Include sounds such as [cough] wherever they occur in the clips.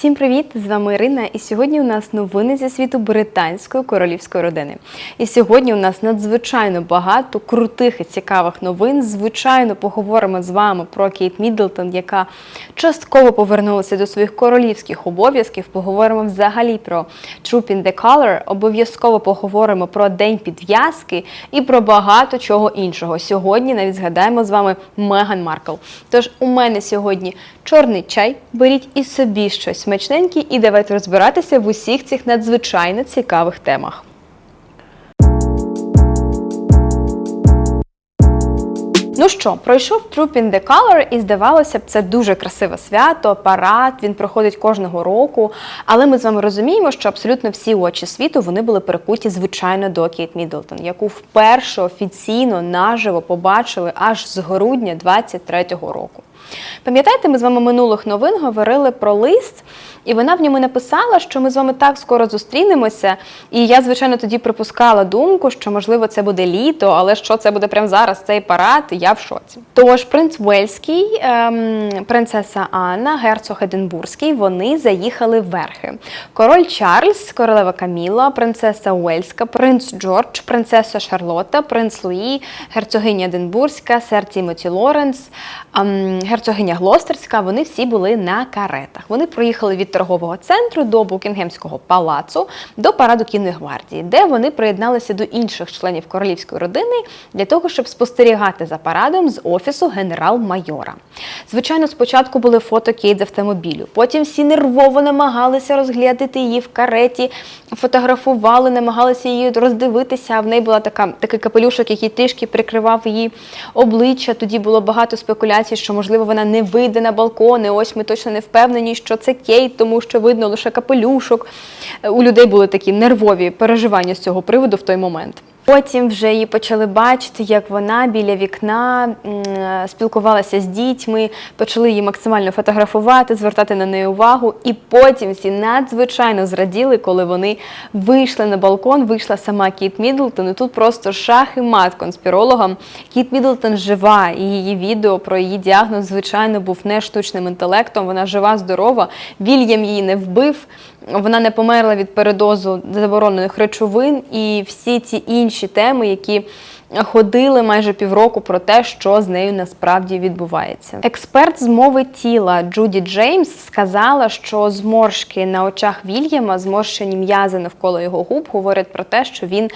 Всім привіт! З вами Ірина, і сьогодні у нас новини зі світу британської королівської родини. І сьогодні у нас надзвичайно багато крутих і цікавих новин. Звичайно, поговоримо з вами про Кейт Міддлтон, яка частково повернулася до своїх королівських обов'язків. Поговоримо взагалі про Troop in the Color, Обов'язково поговоримо про день підв'язки і про багато чого іншого. Сьогодні навіть згадаємо з вами Меган Маркл. Тож у мене сьогодні чорний чай. Беріть і собі щось смачненьке, і давайте розбиратися в усіх цих надзвичайно цікавих темах. Ну що, пройшов Troop in the Color, і здавалося б, це дуже красиве свято, парад. Він проходить кожного року. Але ми з вами розуміємо, що абсолютно всі очі світу вони були прикуті, звичайно, до Кейт Міддлтон, яку вперше офіційно наживо побачили аж з грудня 23-го року. Пам'ятаєте, ми з вами минулих новин говорили про лист, і вона в ньому написала, що ми з вами так скоро зустрінемося. І я, звичайно, тоді припускала думку, що можливо це буде літо, але що це буде прямо зараз, цей парад, я в шоці. Тож принц Уельський, ем, принцеса Анна, герцог Единбурзький, вони заїхали верхи. Король Чарльз, королева Каміла, принцеса Уельська, принц Джордж, принцеса Шарлотта, принц Луї, герцогиня Единбурзька, сер Тімоті Лоренс, ем, герцогиня Глостерська. Вони всі були на каретах. Вони проїхали від торгового центру до Букінгемського палацу до параду кінної гвардії, де вони приєдналися до інших членів королівської родини для того, щоб спостерігати за парадом з офісу генерал-майора. Звичайно, спочатку були фото Кейт з автомобілю. Потім всі нервово намагалися розглядати її в кареті, фотографували, намагалися її роздивитися. А в неї була така такий капелюшок, який трішки прикривав її обличчя. Тоді було багато спекуляцій, що можливо вона не вийде на балкони. Ось ми точно не впевнені, що це Кейт, тому що видно лише капелюшок. У людей були такі нервові переживання з цього приводу в той момент. Потім вже її почали бачити, як вона біля вікна спілкувалася з дітьми, почали її максимально фотографувати, звертати на неї увагу. І потім всі надзвичайно зраділи, коли вони вийшли на балкон, вийшла сама Кіт Міддлтон. І тут просто шах і мат конспірологам. Кіт Міддлтон жива, і її відео про її діагноз, звичайно, був не штучним інтелектом. Вона жива, здорова. Вільям її не вбив. Вона не померла від передозу заборонених речовин і всі ці інші теми, які ходили майже півроку про те, що з нею насправді відбувається. Експерт з мови тіла Джуді Джеймс сказала, що зморшки на очах Вільяма, зморщені м'язи навколо його губ, говорять про те, що він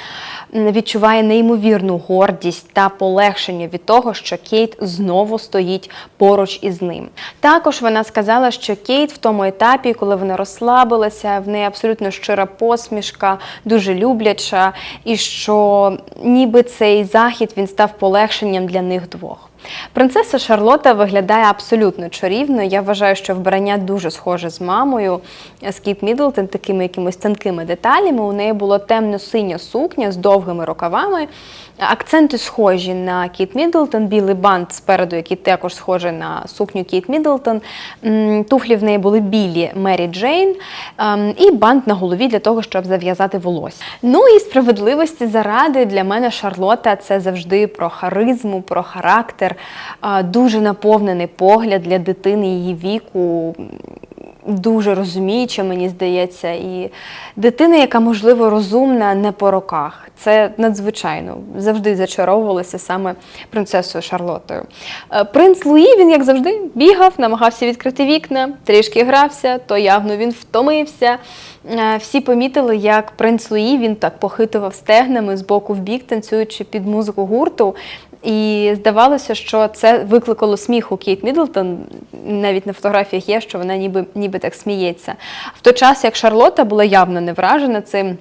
відчуває неймовірну гордість та полегшення від того, що Кейт знову стоїть поруч із ним. Також вона сказала, що Кейт в тому етапі, коли вона розслабилася, в неї абсолютно щира посмішка, дуже любляча, і що ніби цей захід він став полегшенням для них двох. Принцеса Шарлота виглядає абсолютно чарівно. Я вважаю, що вбрання дуже схоже з мамою з Кіт Міддлтон, такими якимись тонкими деталями. У неї було темно-синя сукня з довгими рукавами. Акценти схожі на Кіт Міддлтон, білий бант спереду, який також схожий на сукню Кіт Міддлтон. Туфлі в неї були білі Мері Джейн і бант на голові для того, щоб зав'язати волосся. Ну і справедливості заради для мене Шарлота це завжди про харизму, про характер, дуже наповнений погляд для дитини її віку дуже розуміюча, мені здається, і дитина, яка, можливо, розумна не по роках. Це надзвичайно завжди зачаровувалася саме принцесою Шарлотою. Е, принц Луї, він, як завжди, бігав, намагався відкрити вікна, трішки грався, то явно він втомився. Е, всі помітили, як принц Луї він так похитував стегнами з боку в бік, танцюючи під музику гурту. І здавалося, що це викликало сміх у Кейт Мідлтон. Навіть на фотографіях є, що вона ніби ніби так сміється. В той час, як Шарлота була явно не вражена цим.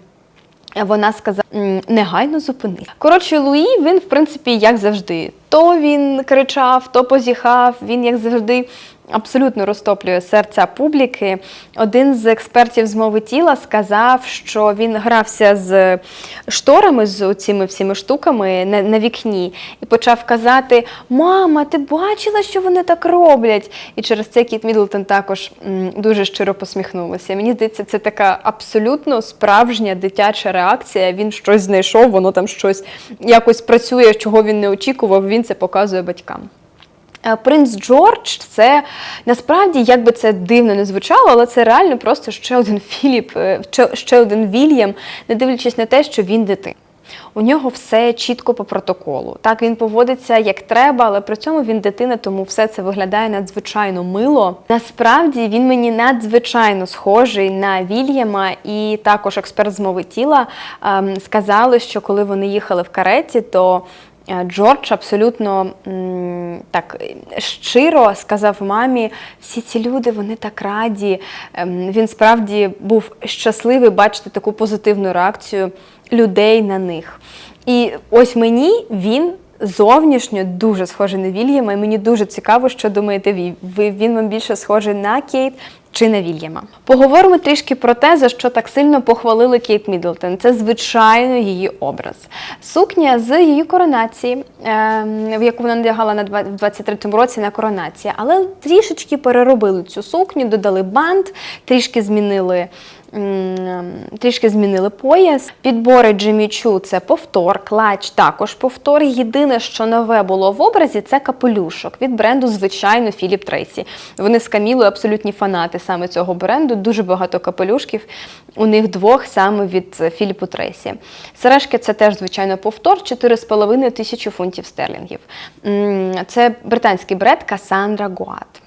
Вона сказала негайно зупини. Коротше, Луї він, в принципі, як завжди. То він кричав, то позіхав. Він, як завжди, абсолютно розтоплює серця публіки. Один з експертів з мови тіла сказав, що він грався з шторами, з цими всіми штуками на, на вікні, і почав казати: Мама, ти бачила, що вони так роблять? І через це Кіт Мідлтон також дуже щиро посміхнулася. Мені здається, це така абсолютно справжня дитяча реакція. Він щось знайшов, воно там щось якось працює, чого він не очікував. Він це показує батькам. Е, Принц Джордж це насправді, як би це дивно не звучало, але це реально просто ще один [laughs] Філіп, е, ще- один Вільям, не дивлячись на те, що він дитина. У нього все чітко по протоколу. Так він поводиться як треба, але при цьому він дитина, тому все це виглядає надзвичайно мило. Насправді він мені надзвичайно схожий на Вільяма, і також експерт з мови тіла ем, сказали, що коли вони їхали в кареті, то Джордж абсолютно так е, щиро сказав мамі: всі ці люди вони так раді. Ем, Він справді був щасливий бачити таку позитивну реакцію людей на них. І ось мені він. Зовнішньо дуже схожий на Вільяма, і мені дуже цікаво, що думаєте. Ви- Він вам більше схожий на Кейт чи на Вільяма. Поговоримо трішки про те, за що так сильно похвалили Кейт Мідлтон. Це звичайно її образ. Сукня з її коронації, ем, в яку вона надягала на два- в 23-му році на коронації, але трішечки переробили цю сукню, додали бант, трішки змінили. Трішки змінили пояс. Підбори Джимі Чу це повтор, клач також повтор. Єдине, що нове було в образі, це капелюшок від бренду, звичайно, Філіп Трейсі. Вони з Камілою абсолютні фанати саме цього бренду. Дуже багато капелюшків у них двох саме від е, Філіпу Трейсі. Сережки це теж, звичайно, повтор 4,5 тисячі фунтів стерлінгів. Це британський бренд Касандра Гуат.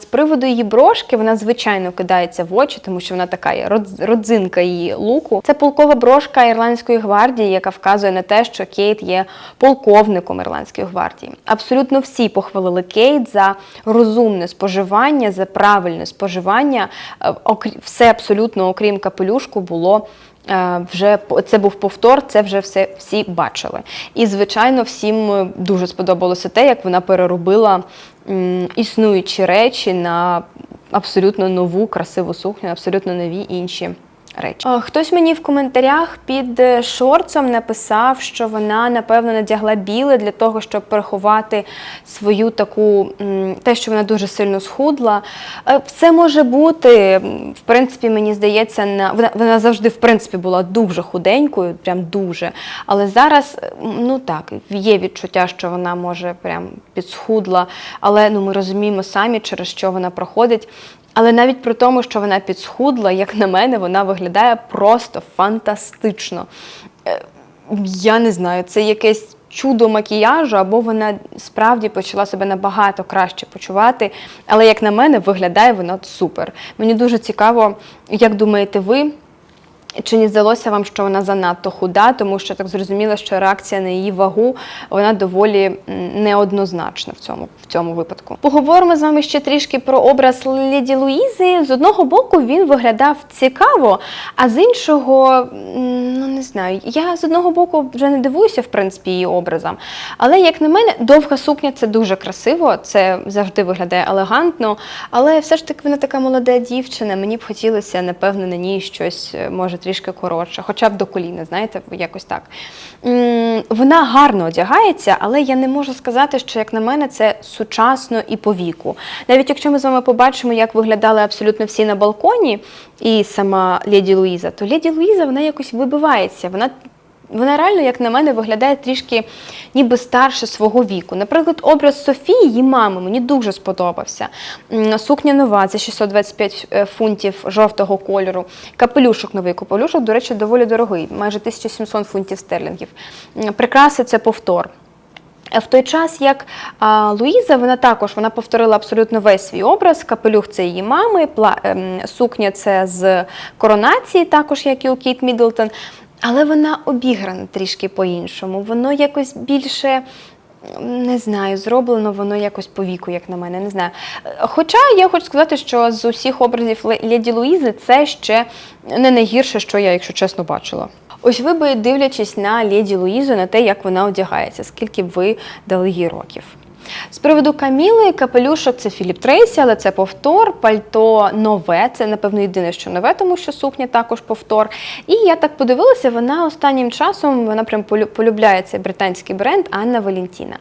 З приводу її брошки, вона звичайно кидається в очі, тому що вона така є родзинка її луку. Це полкова брошка Ірландської гвардії, яка вказує на те, що Кейт є полковником Ірландської гвардії. Абсолютно всі похвалили Кейт за розумне споживання, за правильне споживання. Е, Все абсолютно, окрім капелюшку, було. Е, Вже це був повтор, це вже все всі бачили. І звичайно, всім е, дуже сподобалося те, як вона переробила існуючі речі на абсолютно нову красиву сукню, абсолютно нові інші речі. Хтось мені в коментарях під е, шорцом написав, що вона напевно надягла біле для того, щоб приховати свою таку те, що вона дуже сильно схудла. Е, Все може бути. В принципі, мені здається, на вона, вона завжди в принципі була дуже худенькою, прям дуже. Але зараз, е, ну так, є відчуття, що вона може прям підсхудла. Але ну ми розуміємо самі, через що вона проходить. Але навіть при тому, що вона підсхудла, як на мене, вона виглядає просто фантастично. Е, Я не знаю, це якесь чудо макіяжу, або вона справді почала себе набагато краще почувати. Але, як на мене, виглядає вона супер. Мені дуже цікаво, як думаєте ви. Чи не здалося вам, що вона занадто худа, тому що так зрозуміло, що реакція на її вагу вона доволі неоднозначна в цьому, в цьому випадку. Поговоримо з вами ще трішки про образ Леді Луїзи. З одного боку він виглядав цікаво, а з іншого, ну не знаю, я з одного боку вже не дивуюся, в принципі, її образом. Але, як на мене, довга сукня це дуже красиво, це завжди виглядає елегантно. Але все ж таки вона така молода дівчина. Мені б хотілося, напевно, на ній щось е, може трішки коротше, хоча б до коліна, знаєте, якось так. Вона гарно одягається, але я не можу сказати, що, як на мене, це сучасно і по віку. Навіть якщо ми з вами побачимо, як виглядали абсолютно всі на балконі, і сама Леді Луїза, то Леді Луїза вона якось вибивається. Вона вона реально, як на мене, виглядає трішки ніби старше свого віку. Наприклад, образ Софії, її мами, мені дуже сподобався. Сукня нова за 625 е, фунтів жовтого кольору. Капелюшок новий. Капелюшок, до речі, доволі дорогий, майже 1700 фунтів стерлінгів. Прикраси це повтор. Е, В той час, як а, Луїза, вона також вона повторила абсолютно весь свій образ. Капелюх це її мами, пла, ем, сукня це з коронації, також як і у Кейт Міддлтон. Але вона обіграна трішки по-іншому. Воно якось більше. Не знаю, зроблено воно якось по віку, як на мене, не знаю. Е, Хоча я хочу сказати, що з усіх образів Ле- Леді Луїзи це ще не найгірше, що я, якщо чесно, бачила. Ось ви би дивлячись на Леді Луїзу, на те, як вона одягається, скільки б ви дали їй років. З приводу Каміли, капелюшок це Філіп Трейсі, але це повтор, пальто нове. Це, напевно, єдине, що нове, тому що сукня також повтор. І я так подивилася, вона останнім часом вона прям полюбляє цей британський бренд Анна Валентіна.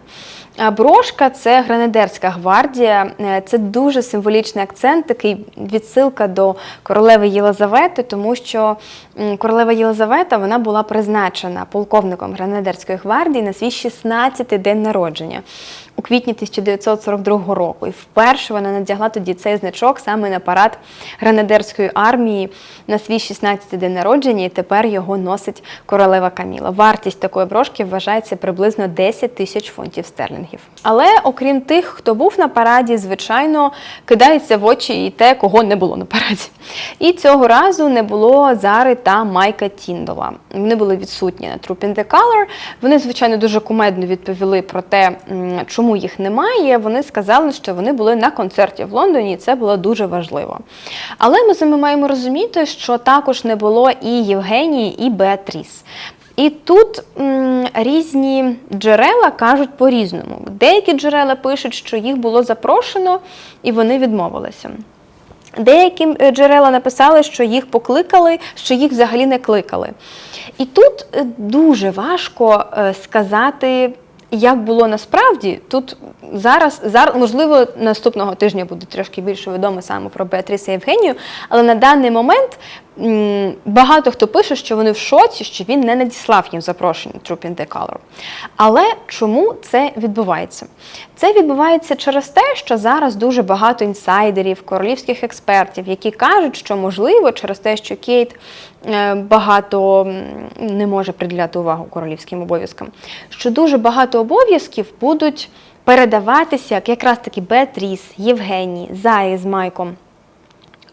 Брошка це гранадерська гвардія. Е, Це дуже символічний акцент, такий відсилка до королеви Єлизавети, тому що королева Єлизавета вона була призначена полковником гранадерської гвардії на свій 16-й день народження. У квітні 1942 року. І вперше вона надягла тоді цей значок саме на парад гренадерської армії на свій 16-й день народження, і тепер його носить королева Каміла. Вартість такої брошки вважається приблизно 10 тисяч фунтів стерлінгів. Але окрім тих, хто був на параді, звичайно, кидається в очі і те, кого не було на параді. І цього разу не було Зари та Майка Тіндола. Вони були відсутні на Troop in the Color. Вони, звичайно, дуже кумедно відповіли про те, чому їх немає. Вони сказали, що вони були на концерті в Лондоні, і це було дуже важливо. Але ми з вами маємо розуміти, що також не було і Євгенії, і Беатріс. І тут м, різні джерела кажуть по-різному. Деякі джерела пишуть, що їх було запрошено і вони відмовилися. Деякі е, джерела написали, що їх покликали, що їх взагалі не кликали. І тут е, дуже важко е, сказати, як було насправді. Тут зараз, зараз, можливо, наступного тижня буде трошки більше відомо саме про Беатрісу Євгенію, але на даний момент багато хто пише, що вони в шоці, що він не надіслав їм запрошення Troop in the Color. Але чому це відбувається? Це відбувається через те, що зараз дуже багато інсайдерів, королівських експертів, які кажуть, що можливо через те, що Кейт е, багато не може приділяти увагу королівським обов'язкам, що дуже багато обов'язків будуть передаватися як якраз таки Беатріс, Євгенії, Заї з Майком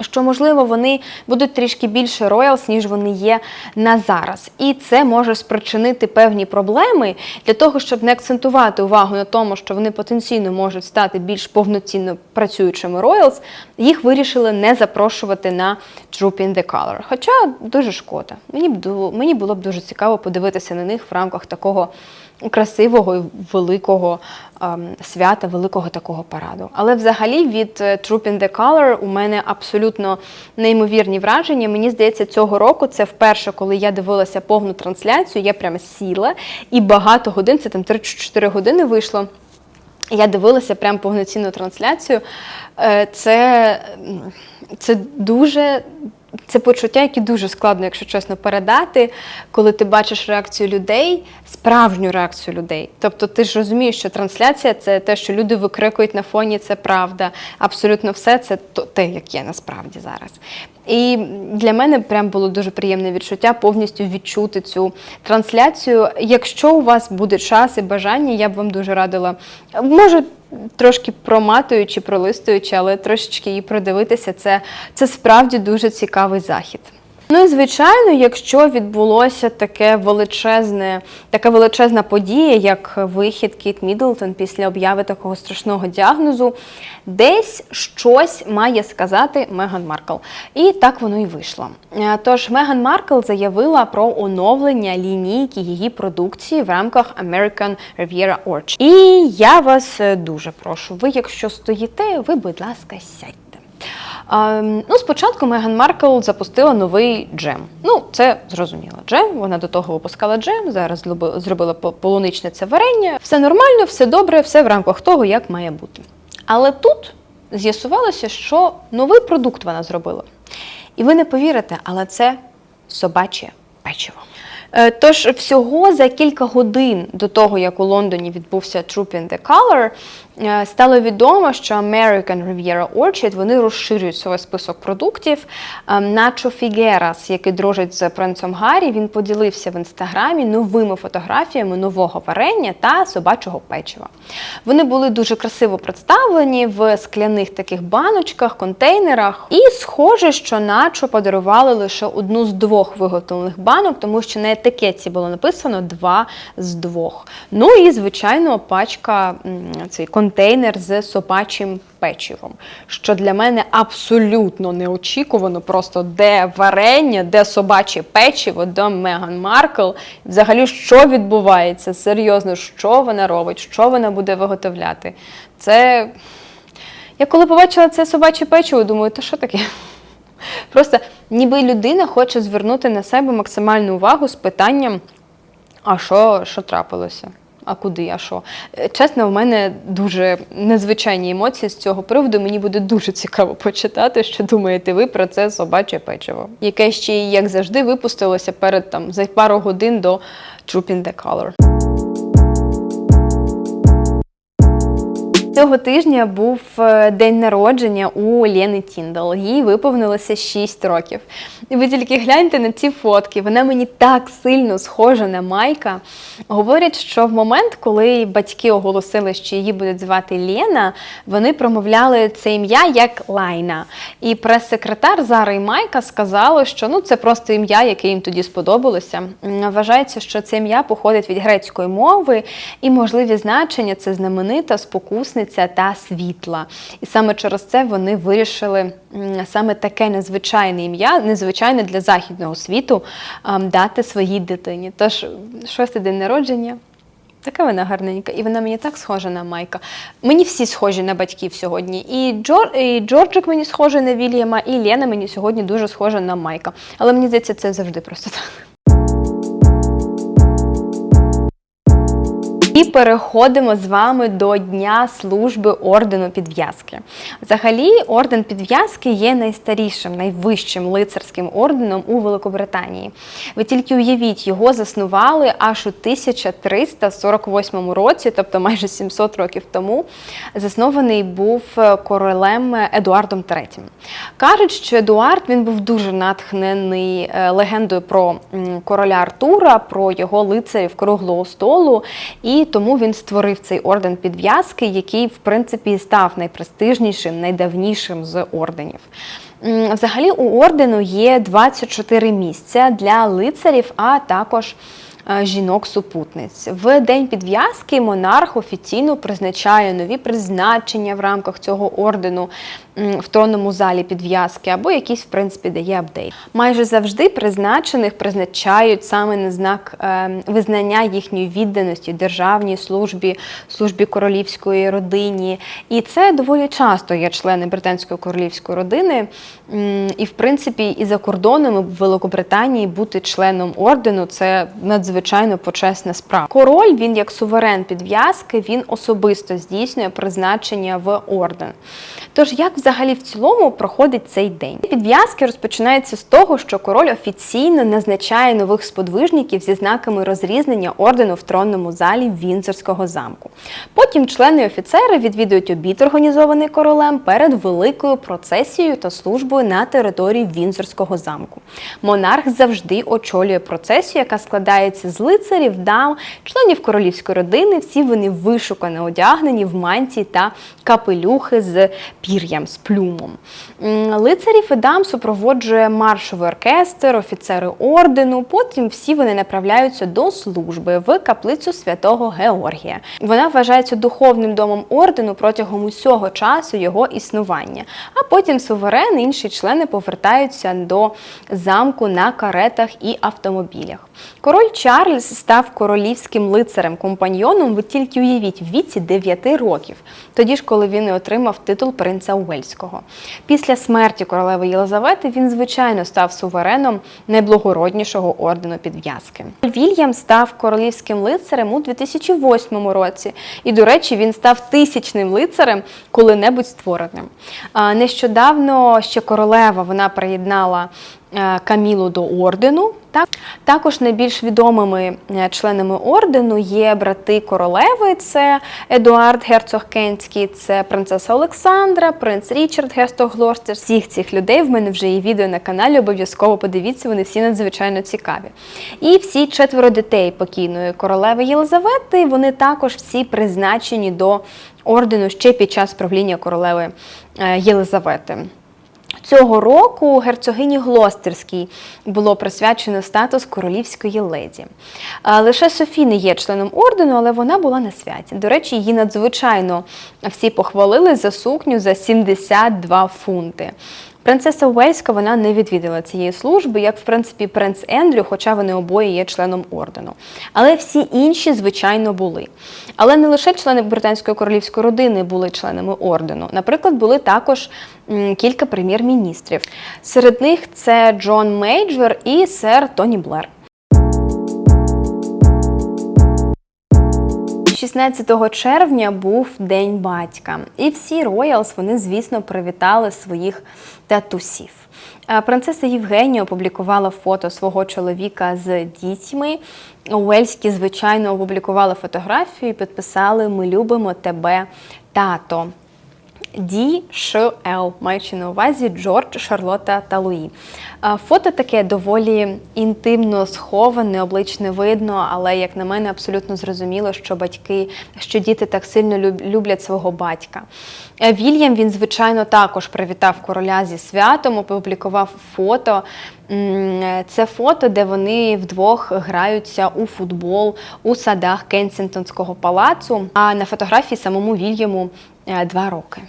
що можливо вони будуть трішки більше роялс, ніж вони є на зараз. І це може спричинити певні проблеми для того, щоб не акцентувати увагу на тому, що вони потенційно можуть стати більш повноцінно працюючими роялс, їх вирішили не запрошувати на Troop in the Color. Хоча дуже шкода. Мені було б дуже цікаво подивитися на них в рамках такого красивого великого ем, свята, великого такого параду. Але взагалі від е, Troop in the Color у мене абсолютно неймовірні враження. Мені здається, цього року це вперше, коли я дивилася повну трансляцію, я прямо сіла і багато годин, це там 3-4 години вийшло. Я дивилася прям повноцінну трансляцію. Е, Це, це дуже. Це почуття, яке дуже складно, якщо чесно, передати, коли ти бачиш реакцію людей, справжню реакцію людей. Тобто ти ж розумієш, що трансляція це те, що люди викрикують на фоні, це правда. Абсолютно все це те, як є насправді зараз. І для мене прям було дуже приємне відчуття повністю відчути цю трансляцію. Якщо у вас буде час і бажання, я б вам дуже радила, може, трошки проматуючи, пролистуючи, але трошечки її продивитися. Це, це справді дуже цікавий захід. Ну і звичайно, якщо відбулося таке величезне, така величезна подія, як вихід Кіт Мідлтон після обяви такого страшного діагнозу, десь щось має сказати Меган Маркл. І так воно і вийшло. Е, Тож Меган Маркл заявила про оновлення лінійки її продукції в рамках American Riviera Orchard. І я вас е, дуже прошу, ви, якщо стоїте, ви, будь ласка, сядьте. Ну, спочатку Меган Маркл запустила новий джем. Ну, це зрозуміло. Джем. Вона до того випускала джем, зараз зробила полуничне це варення. Все нормально, все добре, все в рамках того, як має бути. Але тут з'ясувалося, що новий продукт вона зробила. І ви не повірите, але це собаче печиво. Е, Тож всього за кілька годин до того, як у Лондоні відбувся Troop in the Color, стало відомо, що American Riviera Orchard вони розширюють свій список продуктів. Е, Начо Фігерас, який дружить з принцем Гаррі, він поділився в інстаграмі новими фотографіями нового варення та собачого печива. Вони були дуже красиво представлені в скляних таких баночках, контейнерах. І схоже, що начо подарували лише одну з двох виготовлених банок, тому що на етикетці було написано два з двох. Ну і звичайно, пачка цей контейнер з собачим печивом, що для мене абсолютно неочікувано. Просто де варення, де собаче печиво, де Меган Маркл. Взагалі, що відбувається? Серйозно, що вона робить, що вона буде виготовляти? Це. Я коли побачила це собаче печиво, думаю, та що таке? [laughs] Просто ніби людина хоче звернути на себе максимальну увагу з питанням: а що, що трапилося? А куди, а що? Е, Чесно, у мене дуже незвичайні емоції з цього приводу. Мені буде дуже цікаво почитати, що думаєте ви про це собаче печиво, яке ще як завжди, випустилося перед там за пару годин до «Trooping the Color. Цього тижня був е, день народження у Лєни Тіндал. Їй виповнилося 6 років. І ви тільки гляньте на ці фотки. Вона мені так сильно схожа на Майка. Говорять, що в момент, коли батьки оголосили, що її будуть звати Лєна, вони промовляли це ім'я як Лайна. І прес-секретар Зара і Майка сказали, що ну це просто ім'я, яке їм тоді сподобалося. Вважається, що це ім'я походить від грецької мови, і можливі значення це знаменита, спокусниця та світла. І саме через це вони вирішили саме таке незвичайне ім'я, незвичайне для західного світу, дати своїй дитині. Тож шостий день народження. Така вона гарненька, і вона мені так схожа на Майка. Мені всі схожі на батьків сьогодні. І, Джор, і Джорджик мені схожий на Вільяма, і Лена мені сьогодні дуже схожа на Майка. Але мені здається, це завжди просто так. І переходимо з вами до Дня служби ордену підв'язки. Взагалі, орден підв'язки є найстарішим, найвищим лицарським орденом у Великобританії. Ви тільки уявіть, його заснували аж у 1348 році, тобто майже 700 років тому. Заснований був е, королем Едуардом III. Кажуть, що Едуард він був дуже натхнений е, легендою про короля Артура, про його лицарів круглого столу, і тому він створив цей орден підв'язки, який, в принципі, став найпрестижнішим, найдавнішим з орденів. Взагалі у ордену є 24 місця для лицарів, а також жінок-супутниць. В день підв'язки монарх офіційно призначає нові призначення в рамках цього ордену в тронному залі підв'язки або якийсь, в принципі, дає апдейт. Майже завжди призначених призначають саме на знак е, визнання їхньої відданості державній службі, службі королівської родині. І це доволі часто є члени британської королівської родини. І, в принципі, і за кордоном в Великобританії бути членом ордену це надзвичайно почесна справа. Король він як суверен підв'язки, він особисто здійснює призначення в орден. Тож, як взагалі в цілому проходить цей день? Підв'язки розпочинається з того, що король офіційно назначає нових сподвижників зі знаками розрізнення ордену в тронному залі Вінзорського замку. Потім члени і офіцери відвідують обід, організований королем перед великою процесією та службою на території Вінзорського замку. Монарх завжди очолює процесію, яка складається з лицарів, дам, членів королівської родини. Всі вони вишукано одягнені в мантії та капелюхи з пір'ям, з плюмом. Лицарів і дам супроводжує маршовий оркестр, офіцери ордену. Потім всі вони направляються до служби в каплицю святого Георгія. Вона вважається духовним домом ордену протягом усього часу його існування. А потім суверен і інші члени повертаються до замку на каретах і автомобілях. Король Чарльз став королівським лицарем компаньйоном. Ви тільки уявіть в віці 9 років, тоді ж, коли він і отримав титул принца Уельського. Після смерті королеви Єлизавети він, звичайно, став сувереном найблагороднішого ордену підв'язки. Вільям став королівським лицарем у 2008 році, і, до речі, він став тисячним лицарем коли-небудь створеним. Нещодавно ще королева вона приєднала Камілу до ордену. Так? Також найбільш відомими е, членами ордену є брати королеви: це Едуард Герцог Кентський, це принцеса Олександра, принц Річард Герцог Глостер. Всіх цих людей в мене вже є відео на каналі. Обов'язково подивіться, вони всі надзвичайно цікаві. І всі четверо дітей покійної королеви Єлизавети, вони також всі призначені до ордену ще під час правління королеви е, Єлизавети. Цього року герцогині Глостерській було присвячено статус королівської леді. Лише Софі не є членом ордену, але вона була на святі. До речі, її надзвичайно всі похвалили за сукню за 72 фунти. Принцеса Уельська вона не відвідала цієї служби, як в принципі принц Ендрю, хоча вони обоє є членом ордену. Але всі інші, звичайно, були. Але не лише члени британської королівської родини були членами ордену. Наприклад, були також кілька прем'єр-міністрів. Серед них це Джон Мейджор і сер Тоні Блер. 16 червня був День батька, і всі Роялс вони, звісно, привітали своїх татусів. Е, Принцеса Євгенія опублікувала фото свого чоловіка з дітьми. Уельські, звичайно, опублікували фотографію і підписали Ми любимо тебе, тато. Ді, Ш, Л, маючи на увазі Джордж, Шарлота та Луї. Е, Фото таке доволі інтимно сховане, облич не видно, але як на мене, абсолютно зрозуміло, що батьки, що діти так сильно люблять свого батька. Е, Вільям він, звичайно, також привітав короля зі святом, опублікував фото. Е, Це фото, де вони вдвох граються у футбол у садах Кенсінгтонського палацу. А на фотографії самому Вільяму два роки.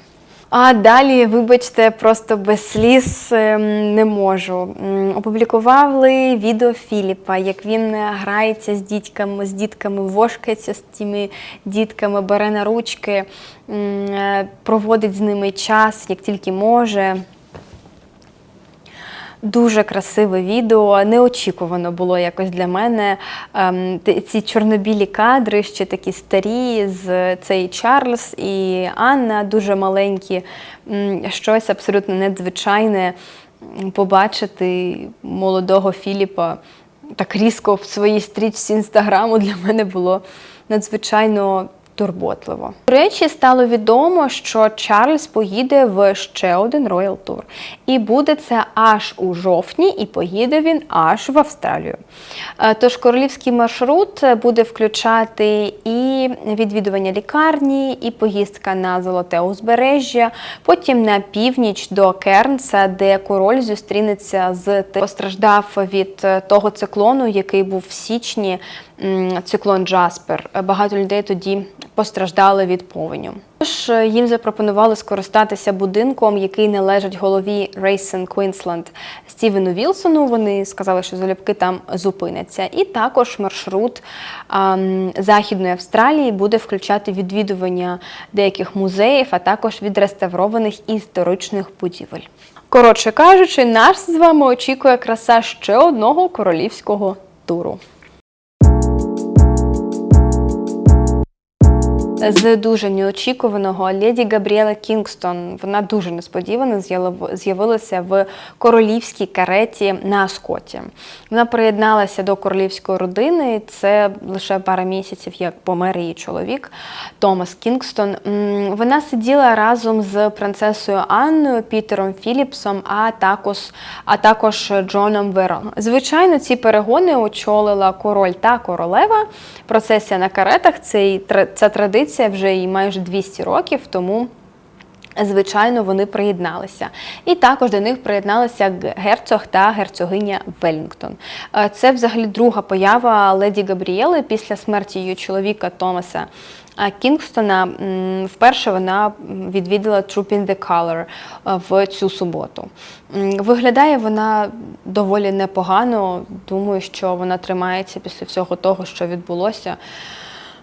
А далі, вибачте, просто без сліз ем, не можу. Опублікували відео Філіпа, як він е, грається з дітками, з дітками, вошкається з тими дітками, бере на ручки, е, проводить з ними час, як тільки може. Дуже красиве відео, неочікувано було якось для мене. Ем, ці чорнобілі кадри, ще такі старі, з цей Чарльз і Анна, дуже маленькі, щось абсолютно надзвичайне побачити молодого Філіпа так різко в своїй стрічці інстаграму для мене було надзвичайно турботливо. До речі, стало відомо, що Чарльз поїде в ще один Royal Tour. І буде це аж у жовтні, і поїде він аж в Австралію. Е, Тож королівський маршрут буде включати і відвідування лікарні, і поїздка на золоте узбережжя, потім на північ до Кернса, де король зустрінеться з тим, постраждав від е, того циклону, який був в січні, циклон Джаспер. Багато людей тоді постраждали від повеню. Тож е, їм запропонували скористатися будинком, який належить голові Racing Queensland Стівену Вілсону. Вони сказали, що залюбки там зупиняться. І також маршрут ам, Західної Австралії буде включати відвідування деяких музеїв, а також відреставрованих історичних будівель. Коротше кажучи, нас з вами очікує краса ще одного королівського туру. З дуже неочікуваного леді Габріела Кінгстон. Вона дуже несподівано з'явилася в королівській кареті на Скоті. Вона приєдналася до королівської родини. Це лише пара місяців, як помер її чоловік Томас Кінгстон. Вона сиділа разом з принцесою Анною, Пітером Філіпсом, а також, а також Джоном Верон. Звичайно, ці перегони очолила король та королева. Процесія на каретах цей тра- ця традиція вже і майже 200 років, тому. Звичайно, вони приєдналися. І також до них приєдналися герцог та герцогиня Велінгтон. Е, Це взагалі друга поява леді Габріели після смерті її чоловіка Томаса Кінгстона. Вперше вона відвідала Troop in the Color е, в цю суботу. Виглядає вона доволі непогано. Думаю, що вона тримається після всього того, що відбулося.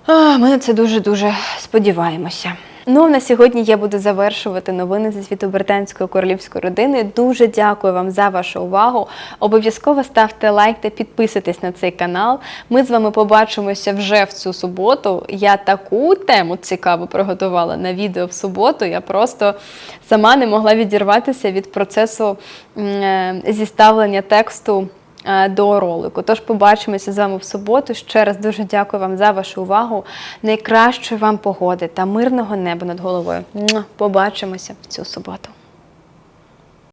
Ми на це дуже-дуже сподіваємося. Ну, на сьогодні я буду завершувати новини зі світу британської королівської родини. Дуже дякую вам за вашу увагу. Обов'язково ставте лайк та підписуйтесь на цей канал. Ми з вами побачимося вже в цю суботу. Я таку тему цікаву приготувала на відео в суботу. Я просто сама не могла відірватися від процесу е, зіставлення тексту до ролику. Тож побачимося з вами в суботу. Ще раз дуже дякую вам за вашу увагу. Найкращої вам погоди та мирного неба над головою. Побачимося в цю суботу.